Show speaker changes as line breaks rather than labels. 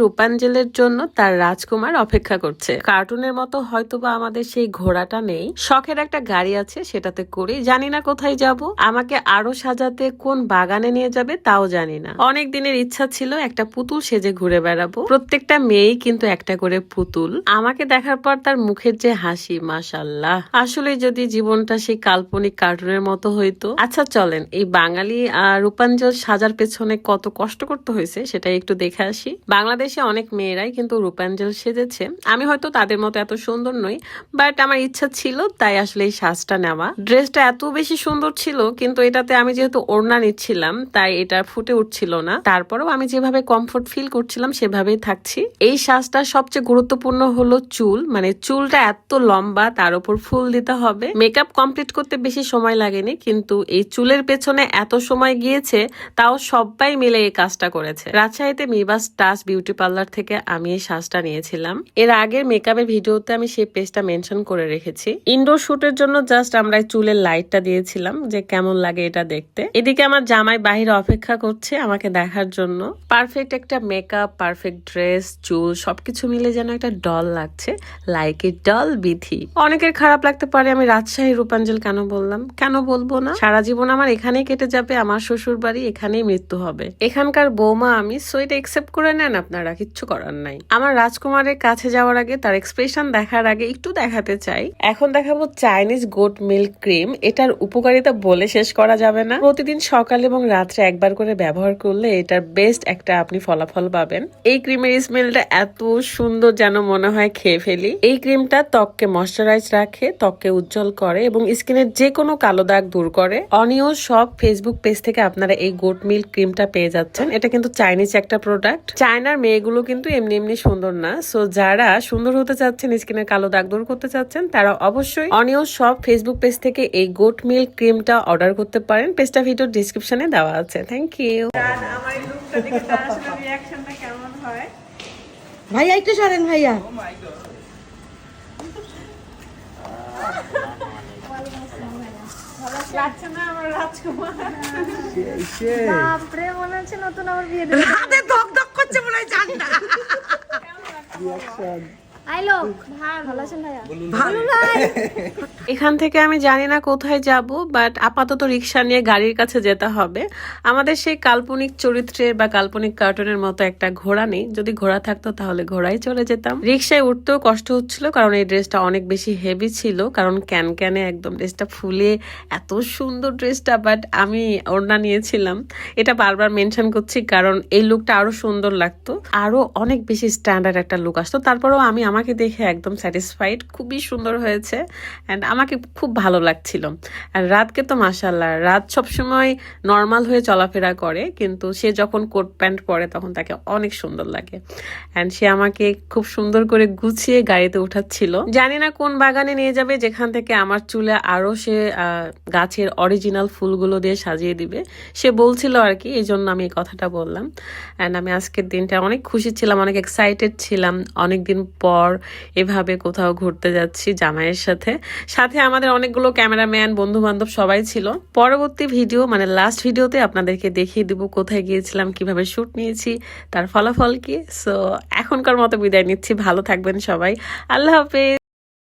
রূপাঞ্জলের জন্য তার রাজকুমার অপেক্ষা করছে। কার্টুনের মতো হয়তোবা আমাদের সেই ঘোড়াটা নেই। শখের একটা গাড়ি আছে, সেটাতে করি জানি না কোথায় যাব। আমাকে আরও সাজাতে কোন বাগানে নিয়ে যাবে তাও জানি না। অনেক দিনের ইচ্ছা ছিল একটা পুতুল সেজে ঘুরে বেড়াবো। প্রত্যেকটা মেয়েই কিন্তু একটা করে পুতুল। আমাকে দেখার পর তার মুখের যে হাসি, মাশাল্লাহ। আসলে যদি জীবনটা সেই কাল্পনিক কার্টুনের মতো হইতো। আচ্ছা চলেন, এই বাঙালি রূপাঞ্জল সাজার পেছনে কত কষ্ট করতে হয়েছে সেটাই একটু দেখে আসি। বাংলাদেশে অনেক মেয়েরাই কিন্তু রূপাঞ্জল সেজেছে। আমি হয়তো তাদের মতো এত সুন্দর নই, বাট আমার ইচ্ছা ছিল তাই আসলে এই সাজটা নেওয়া। ড্রেসটা এত বেশি সুন্দর ছিল, কিন্তু এটাতে আমি যেহেতু ওড়না নিচ্ছিলাম, তাই এটা ফুটে উঠছিল না। তারপরেও আমি যেভাবে কমফোর্ট ফিল করছিলাম, সেভাবেই থাকছি। এই সাজটা সবচেয়ে গুরুত্বপূর্ণ হলো চুল মানে চুলটা এত লম্বা, তার উপর ফুল দিতে হবে। মেকআপ কমপ্লিট করতে বেশি সময় লাগেনি, কিন্তু এই চুলের পেছনে এত সময় গিয়েছে, তাও সবাই মিলে এই কাজটা করেছে। রাজশাহীতে মিবাস টাচ বিউটি পার্লার থেকে আমি এই সাজটা নিয়েছিলাম। এর আগের মেকআপের ভিডিওতে আমি সেই পেজটা মেনশন করে রেখেছি। ইনডোর শুটের জন্য জাস্ট আমরা চুলের লাইটটা দিয়েছিলাম যে কেমন লাগে এটা দেখতে। এদিকে আমার জামাই বাহিরে অপেক্ষা করছে আমাকে দেখার জন্য। পারফেক্ট একটা মেকআপ পারফেক্ট ড্রেস চুল, সবকিছু মিলে যেন একটা ডল লাগছে লাইক এ ডল বিধি। অনেকের খারাপ লাগতে পারে, আমি রাজশাহী রূপাঞ্জল কেন বললাম? কেন বলব না? সারা জীবন আমার এখানেই কেটে যাবে, আমার শ্বশুর বাড়ি এখানেই মৃত্যু হবে। এখানকার বৌমা আমি সো এটা একসেপ্ট করে নেন আপনারা কিচ্ছু করার নাই। আমার রাজকুমারের কাছে যাওয়ার আগে তার এক্সপ্রেশন দেখার আগে একটু দেখাতে চাই। এখন দেখাবো চাইনিজ গোট মিল্ক ক্রিম এটার উপকারিতা বলে শেষ করা যাবে না। প্রতিদিন সকাল এবং রাত্রে একবার করে ব্যবহার করলে এটার বেস্ট একটা আপনি ফলাফল পাবেন। এই ক্রিমের স্মেলটা এত সুন্দর যেন মনে হয় খেয়ে ফেলি। এই ক্রিমটা ত্বককে ময়শ্চারাইজ রাখে, ত্বককে উজ্জ্বল করে এবং স্কিনের যে কোনো কালো দাগ দূর করে। অনিও সব ফেসবুক পেজ থেকে আপনারা এই গোট মিল্ক ক্রিমটা পেয়ে যাচ্ছেন। এটা কিন্তু চাইনিজ একটা প্রোডাক্ট চায়নার মেয়েগুলো কিন্তু এমনি এমনি সুন্দর না। সো যারা সুন্দর হতে চাচ্ছেন স্কিনের কালো দাগ দূর করতে চাচ্ছেন তারা অবশ্যই অনিও সব ফেসবুক পেজ থেকে এই গোট মিল্ক ক্রিমটা অর্ডার করতে পারেন। পেজটা ভিডিও ডিসক্রিপশনে দেওয়া আছে। থ্যাংক ইউ
ভাইয়া একটু সরেন ভাইয়া।
লাগছে রাজকুমার?
বাপরে মনে হচ্ছে নতুন আমার বিয়ে দেবে
হাতে ধক ধক
এখান থেকে আমি জানি না কোথায় যাব বাট আপাতত রিক্সা নিয়ে গাড়ির কাছে যেতে হবে। আমাদের সেই কাল্পনিক চরিত্রের বা কাল্পনিক কার্টুনের মতো একটা ঘোড়া নেই। যদি ঘোড়া থাকতো তাহলে ঘোড়ায় চলে যেতাম। রিক্সায় উঠতেও কষ্ট হচ্ছিল কারণ এই ড্রেসটা অনেক বেশি হেভি ছিল কারণ ক্যান ক্যানে একদম ড্রেসটা ফুলে এত সুন্দর ড্রেসটা বাট আমি ওড়না নিয়েছিলাম। এটা বারবার মেনশন করছি কারণ এই লুকটা আরও সুন্দর লাগতো। আরও অনেক বেশি স্ট্যান্ডার্ড একটা লুক আসতো। তারপরেও আমি আমাকে দেখে একদম স্যাটিসফাইড খুবই সুন্দর হয়েছে অ্যান্ড আমাকে খুব ভালো লাগছিল। আর রাতকে তো মাসাল্লাহ রাত সবসময় নর্মাল হয়ে চলাফেরা করে, কিন্তু সে যখন কোট প্যান্ট পরে তখন তাকে অনেক সুন্দর লাগে। অ্যান্ড সে আমাকে খুব সুন্দর করে গুছিয়ে গাড়িতে উঠাচ্ছিল। জানি না কোন বাগানে নিয়ে যাবে, যেখান থেকে আমার চুলে আরও সে গাছের অরিজিনাল ফুলগুলো দিয়ে সাজিয়ে দিবে। সে বলছিল আর কি এই জন্য আমি এই কথাটা বললাম। অ্যান্ড আমি আজকের দিনটা অনেক খুশি ছিলাম, অনেক এক্সাইটেড ছিলাম, অনেকদিন পর এভাবে কোথাও ঘুরতে যাচ্ছি জামাইয়ের সাথে। সাথে আমাদের অনেকগুলো ক্যামেরাম্যান বন্ধু বান্ধব সবাই ছিল। পরবর্তী ভিডিও মানে লাস্ট ভিডিওতে আপনাদেরকে দেখিয়ে দিব কোথায় গিয়েছিলাম, কীভাবে শ্যুট নিয়েছি, তার ফলাফল কি। সো এখনকার মতো বিদায় নিচ্ছি। ভালো থাকবেন সবাই। আল্লাহ হাফেজ।